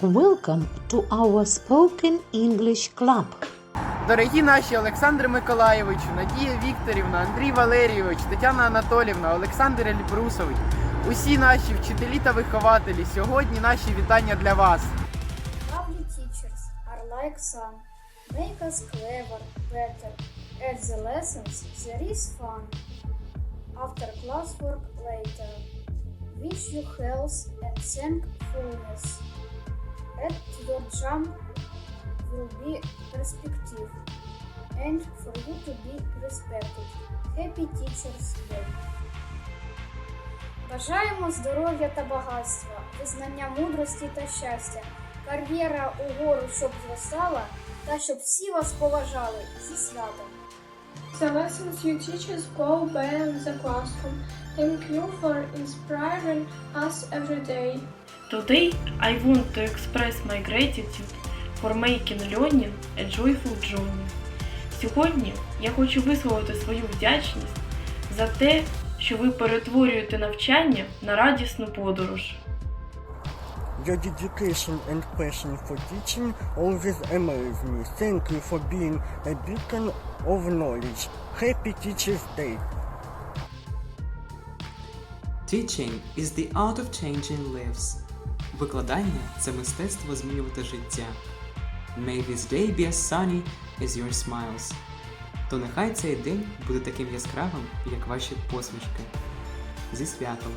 Welcome to our Spoken English Club. Дорогі наші Олександр Миколайович, Надія Вікторівна, Андрій Валерійович, Тетяна Анатолівна, Олександр Ельбрусович, усі наші вчителі та вихователі. Сьогодні наші вітання для вас. Lovely teachers are like sun, make us clever, better. At the lessons there is fun. After classwork later, wish you health and thankfulness. Jump will be perspective, and for you to be respected. Happy Teachers Day! Бажаємо здоров'я та багатства, визнання мудрості та щастя, кар'єра угору, щоб зростала, та щоб всі вас поважали зі святом. The lessons you teach us go beyond the classroom. Thank you for inspiring us every day. Today I want to express my gratitude for making learning a joyful journey. Sьогодні я хочу висловити свою вдячність за те, що ви перетворюєте навчання на радісну подорож. Your dedication and passion for teaching always amaze me. Thank you for being a beacon of knowledge. Happy Teachers Day! Teaching is the art of changing lives. Викладання це мистецтво змінювати життя. May this day be as sunny as your smiles. То нехай цей день буде таким яскравим, як ваші посмішки. Зі святом!